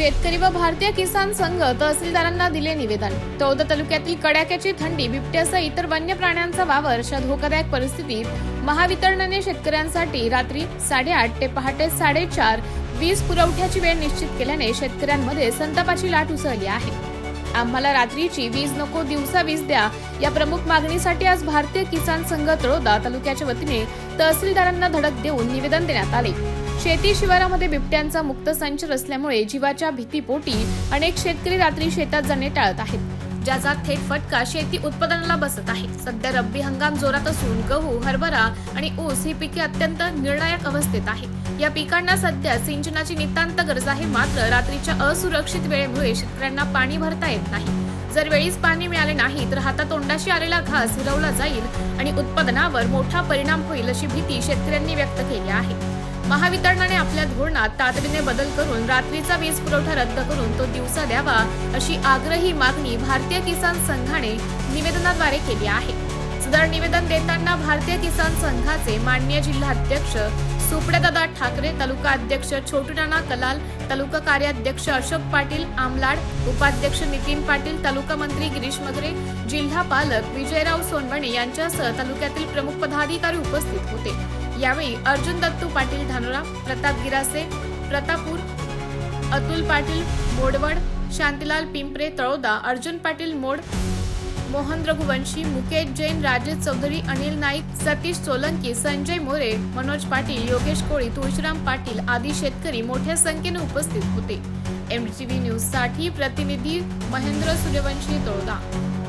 शेतकरी व भारतीय किसान संघ तहसीलदारांना दिले निवेदन. तौदा तालुक्यातील कडाक्याची थंडी बिबट्यासह इतर वन्य प्राण्यांचा वावर अशा धोकादायक परिस्थितीत महावितरणाने शेतकऱ्यांसाठी रात्री साडेआठ ते पहाटे साडेचार वीज पुरवठ्याची वेळ निश्चित केल्याने शेतकऱ्यांमध्ये संतापाची लाट उसळली आहे. आम्हाला रात्रीची वीज नको दिवसा वीज द्या या प्रमुख मागणीसाठी आज भारतीय किसान संघ तळोदा तालुक्याच्या वतीने तहसीलदारांना धडक देऊन निवेदन देण्यात आले. शेती शिवारामध्ये बिबट्यांचा मुक्त संचर असल्यामुळे जीवाच्या भीतीपोटी अनेक शेतकरी रात्री शेतात जाणे टाळत आहेत. ज्याचा थेट फटका शेती उत्पादनाला बसत आहे. सध्या रब्बी हंगाम जोरात असून गहू हरभरा आणि ऊस ही पिके अत्यंत निर्णायक अवस्थेत आहेत. या पिकांना सध्या सिंचनाची नितांत गरज आहे. मात्र रात्रीच्या असुरक्षित वेळेमुळे शेतकऱ्यांना पाणी भरता येत नाही. जर वेळीच पाणी मिळाले नाही तर हातातोंडाशी आलेला घास हिरवला जाईल आणि उत्पादनावर मोठा परिणाम होईल अशी भीती शेतकऱ्यांनी व्यक्त केली आहे. महावितरणाने आपल्या धोरणात तातडीने बदल करून रात्रीचा वीज पुरवठा रद्द करून तो दिवसा द्यावा अशी आग्रही मागणी भारतीय किसान संघाने निवेदनाद्वारे केली आहे. सदर निवेदन देताना भारतीय किसान संघाचे माननीय जिल्हाध्यक्ष सुपडेदादा ठाकरे तालुका अध्यक्ष छोटूराणा कलाल तालुका कार्याध्यक्ष अशोक पाटील आमलाड उपाध्यक्ष नितीन पाटील तालुका मंत्री गिरीश मगरे जिल्हा पालक विजयराव सोनवणे यांच्यासह तालुक्यातील प्रमुख पदाधिकारी उपस्थित होते. यावेळी अर्जुन दत्तू पाटील धानोरा प्रताप गिरासे प्रतापूर अतुल पाटील मोडवड शांतीलाल पिंपरे तळोदा अर्जुन पाटील मोड मोहन रघुवंशी मुकेश जैन राजेश चौधरी अनिल नाईक सतीश सोलंकी संजय मोरे मनोज पाटील योगेश कोळी तुळशीराम पाटील आदी शेतकरी मोठ्या संख्येने उपस्थित होते. एमटीव्ही न्यूजसाठी प्रतिनिधी महेंद्र सूर्यवंशी तळोदा.